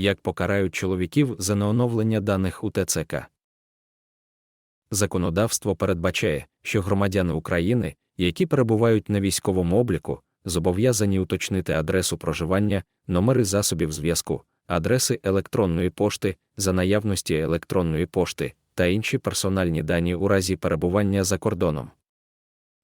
як покарають чоловіків за неоновлення даних у ТЦК. Законодавство передбачає, що громадяни України, які перебувають на військовому обліку, зобов'язані уточнити адресу проживання, номери засобів зв'язку, адреси електронної пошти за наявності електронної пошти та інші персональні дані у разі перебування за кордоном.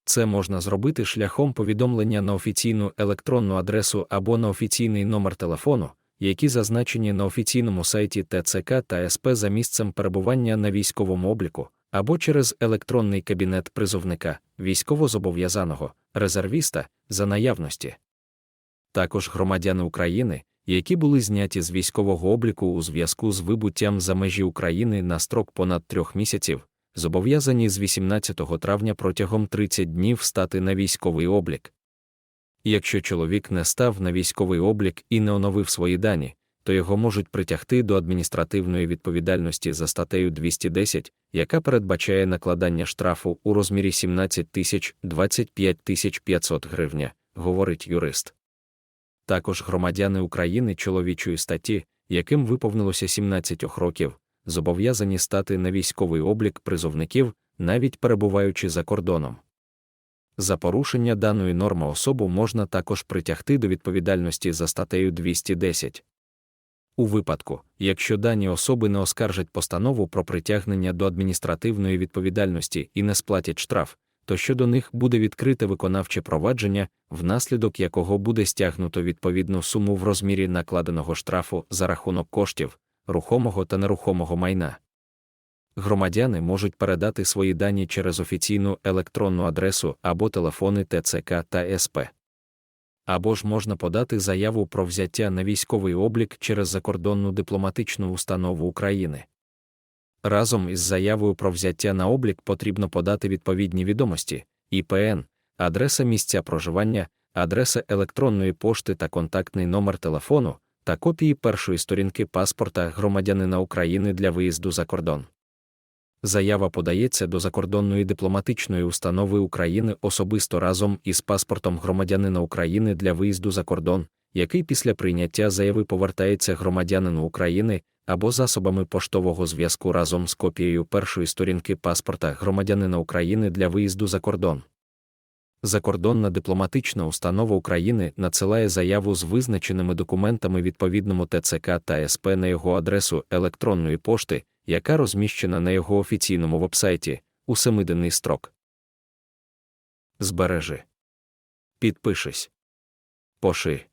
Це можна зробити шляхом повідомлення на офіційну електронну адресу або на офіційний номер телефону, які зазначені на офіційному сайті ТЦК та СП за місцем перебування на військовому обліку, або через електронний кабінет призовника, військовозобов'язаного, резервіста за наявності. Також громадяни України, які були зняті з військового обліку у зв'язку з вибуттям за межі України на строк понад трьох місяців, зобов'язані з 18 травня протягом 30 днів стати на військовий облік. Якщо чоловік не став на військовий облік і не оновив свої дані, то його можуть притягти до адміністративної відповідальності за статтею 210, яка передбачає накладання штрафу у розмірі 17 тисяч 25 тисяч 500 гривня, говорить юрист. Також громадяни України чоловічої статті, яким виповнилося 17 років, зобов'язані стати на військовий облік призовників, навіть перебуваючи за кордоном. За порушення даної норми особу можна також притягти до відповідальності за статтею 210. У випадку, якщо дані особи не оскаржать постанову про притягнення до адміністративної відповідальності і не сплатять штраф, то щодо них буде відкрите виконавче провадження, внаслідок якого буде стягнуто відповідну суму в розмірі накладеного штрафу за рахунок коштів, рухомого та нерухомого майна. Громадяни можуть передати свої дані через офіційну електронну адресу або телефони ТЦК та СП. Або ж можна подати заяву про взяття на військовий облік через закордонну дипломатичну установу України. Разом із заявою про взяття на облік потрібно подати відповідні відомості, ІПН, адреса місця проживання, адреса електронної пошти та контактний номер телефону та копії першої сторінки паспорта громадянина України для виїзду за кордон. Заява подається до закордонної дипломатичної установи України особисто разом із паспортом громадянина України для виїзду за кордон, який після прийняття заяви повертається громадянину України або засобами поштового зв'язку разом з копією першої сторінки паспорта громадянина України для виїзду за кордон. Закордонна дипломатична установа України надсилає заяву з визначеними документами відповідному ТЦК та СП на його адресу електронної пошти, яка розміщена на його офіційному вебсайті у семиденний строк. Збережи. Підпишись. Поши.